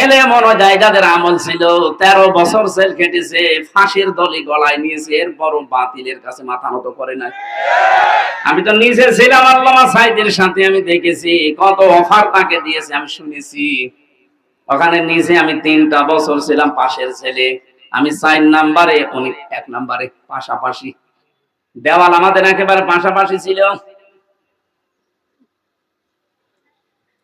এলেম অনুযায়ী যাদের আমল ছিল, তেরো বছর সেল ফাঁসির দলি গলায় নিয়েছে বাতিলের কাছে মাথা নত করে নাই। আমি তো নিজে ছিলাম আল্লামা সাইদের সাথে, আমি দেখেছি কত অফার তাকে দিয়েছে, আমি শুনেছি। ওখানে নিজে আমি তিনটা বছর ছিলাম পাশের ছেলে আমি চার নাম্বারে, উনি এক নাম্বারে পাশাপাশি। দেওয়াল আমাদের একেবারে পাশাপাশি ছিল।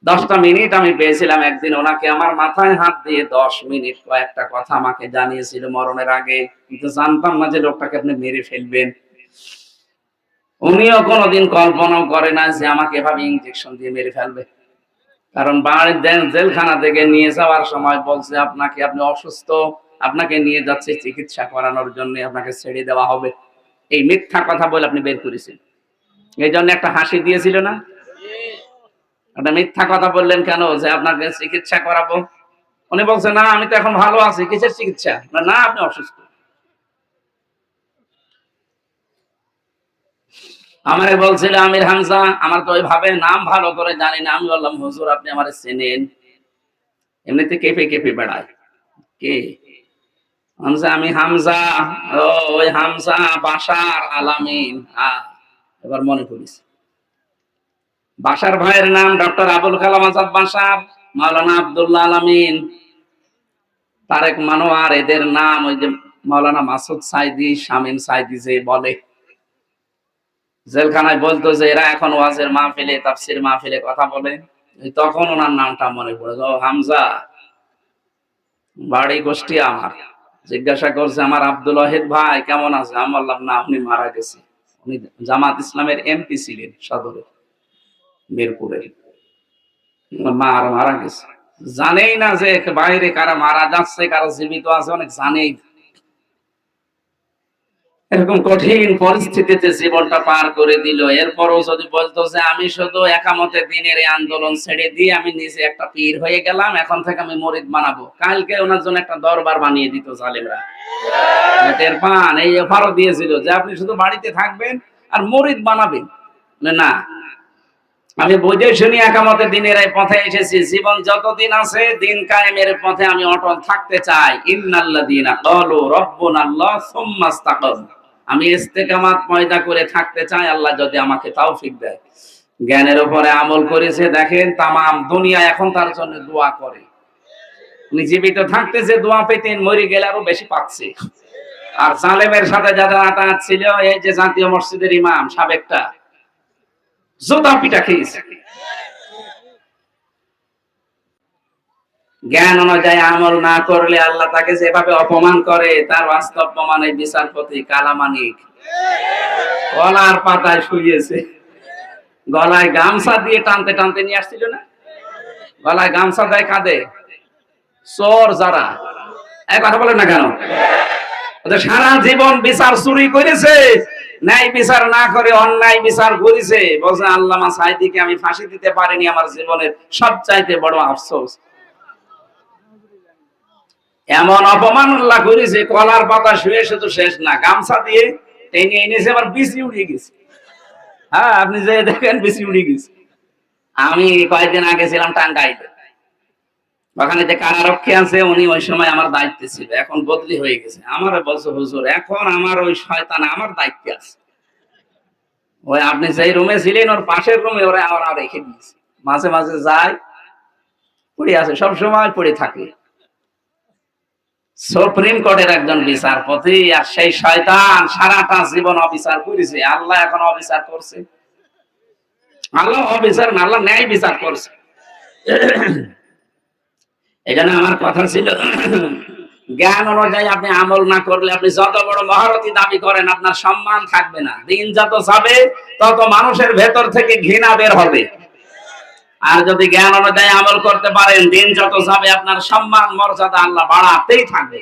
দশটা মিনিট আমি পেয়েছিলাম একদিন ওনাকে। আমার মাথায় হাত দিয়ে দশ মিনিট কয়েকটা কথা আমাকে জানিয়েছিল মরণের আগে। কিন্তু জানতাম না যে লোকটাকে আপনি মেরে ফেলবেন। উনিও কোনোদিন কল্পনাও করে না যে আমাকে এভাবে ইঞ্জেকশন দিয়ে মেরে ফেলবে। কারণ বাড়ির জেল- জেলখানা থেকে নিয়ে যাওয়ার সময় বলছে, আপনাকে আপনি অসুস্থ, আপনাকে নিয়ে যাচ্ছে চিকিৎসা করানোর জন্য, আপনাকে ছেড়ে দেওয়া হবে। এই মিথ্যা কথা বলে আপনি বের করেছেন। এই জন্য একটা হাসি দিয়েছিল না? একটা মিথ্যা কথা বললেন কেন? যে আপনাকে চিকিৎসা করাবো। উনি বলছে না আমি তো এখন ভালো আছি। কিসের চিকিৎসা? না, আপনি অসুস্থ। আমারে বলছিল আমির হামজা আমার তো ওইভাবে নাম ভালো করে জানি না। আমি বললাম হুজুর আপনি আমার চেনেন। এমনিতে কেঁপে কেঁপে বেড়ায়। কে? হামজা আমি হামজা। ও ওই হামজা বাসার আলামিন। এবার মনে পড়িস বাসার ভাইয়ের নাম ডক্টর আবুল কালাম আজাদ বাসার মাওলানা আব্দুল্লাহ আলামিন। তারেক মানোয়ার, এদের নাম ওই যে মাওলানা মাসুদ সাইদি, শামীম সাইদি যে বলে। জেলখানায় বলতো যে এরা এখন ওয়াজের মাহফিলে, তাফসির মাহফিলে কথা বলে। তখন ওনার নামটা মনে পড়ে ও হামজা। বাড়ি গোষ্ঠী আমার। জিজ্ঞাসা করছে, আমার আব্দুল ওয়াহিদ ভাই, কেমন আছে? আমি না, উনি মারা গেছে। উনি জামাত ইসলামের এমপি ছিলেন সদরে। মিরপুরে মার মারা গেছে। জানেই না যে বাইরে কারা মারা যাচ্ছে, কারা জীবিত আছে, অনেক জানেই এরকম কঠিন পরিস্থিতিতে জীবনটা পার করে দিল। এরপরও যদি বলতো যে আমি শুধু একামতে দিনের এই আন্দোলন ছেড়ে দিয়ে আমি নিজে একটা পীর হয়ে গেলাম, এখন থেকে আমি মরিদ বানাবো। কালকে ওনার জন্য একটা দরবার বানিয়ে দিত জালেমরা। টের পান, এই অফারও দিয়েছিল যে আপনি শুধু বাড়িতে থাকবেন আর মরিদ বানাবেন। না আমি বুঝে শুনি একামতে দিনের এই পথে এসেছি। জীবন যতদিন আছে, দিন কায়েমের পথে আমি অটল থাকতে চাই। ইন্নাল্লাযীনা ক্বালু রাব্বুনাল্লাহ সুম্মা ইসতাকাম আমি ইস্তেকামাত পয়দা করে থাকতে চাই, আল্লাহ যদি আমাকে তৌফিক দেয়। জ্ঞানের উপরে আমল করেছে, দেখেন, তামাম দুনিয়া এখন তার জন্য দোয়া করে। উনি জীবিত থাকতে যে দোয়া পেতেন মরে গেলে আরও বেশি পাচ্ছে। আর সালেমের সাথে যারা আটাত ছিল, এই যে জাতীয় মসজিদের ইমাম, সাবেকটা জোতা পিটা খেয়েছে। জ্ঞান অনুযায়ী আমল না করলে আল্লাহ তাকে যেভাবে অপমান করে, তার বাস্তব প্রমাণ এই বিচারপতি কালামানিক। গলার পাতায় শুয়েছে গলায় গামছা দিয়ে টানতে টানতে নিয়ে আসছিল না? গলায় গামছা দেয় কাঁদে চোর যারা। এই কথা বলেন না কেন? সারা জীবন বিচার চুরি করেছে। ন্যায় বিচার না করে অন্যায় বিচার করেছে, বলছে, আল্লামা সাইদিকে আমি ফাঁসি দিতে পারিনি আমার জীবনের সবচাইতে বড় আফসোস। এমন অপমান উল্লাহ করেছে, কলার পাতা শুয়ে শুধু শেষ না, গামছা দিয়ে টেনে এনেছে, আবার বিসি উড়িয়ে গেছে। হ্যাঁ আপনি যে দেখেন বিসি উড়িয়ে গেছে। আমি কয়েকদিন আগে ছিলাম টাঙ্গাইলে। ওখানে যে কারারক্ষী আছে, উনি ওই সময় আমার দায়িত্বে ছিল। এখন বদলি হয়ে গেছে। আমার বলছে, হুজুর, এখন আমার ওই শয়তান আমার দায়িত্বে আছে। ওই আপনি যেই রুমে ছিলেন, ওর পাশের রুমে ওরা আমার রেখে দিয়েছে। মাঝে মাঝে যায়, পড়ে আছে, সব সময় পড়ে থাকে। সুপ্রিম কোর্টের একজন বিচারপতি, আর সেই শয়তান সারাটা জীবন অবিচার করেছে। আল্লাহ এখন অবিচার করছে। আল্লাহ অবিচার আল্লাহ ন্যায় বিচার করছে। এখানে আমার কথা ছিল, জ্ঞান অনুযায়ী আপনি আমল না করলে আপনি যত বড় মহারতি দাবি করেন, আপনার সম্মান থাকবে না। দিন যত যাবে, তত মানুষের ভেতর থেকে ঘৃণা বের হবে। আর যদি জ্ঞান অনুযায়ী আমল করতে পারেন, দিন যত যাবে, আপনার সম্মান, মর্যাদা আল্লাহ বাড়াতেই থাকবে।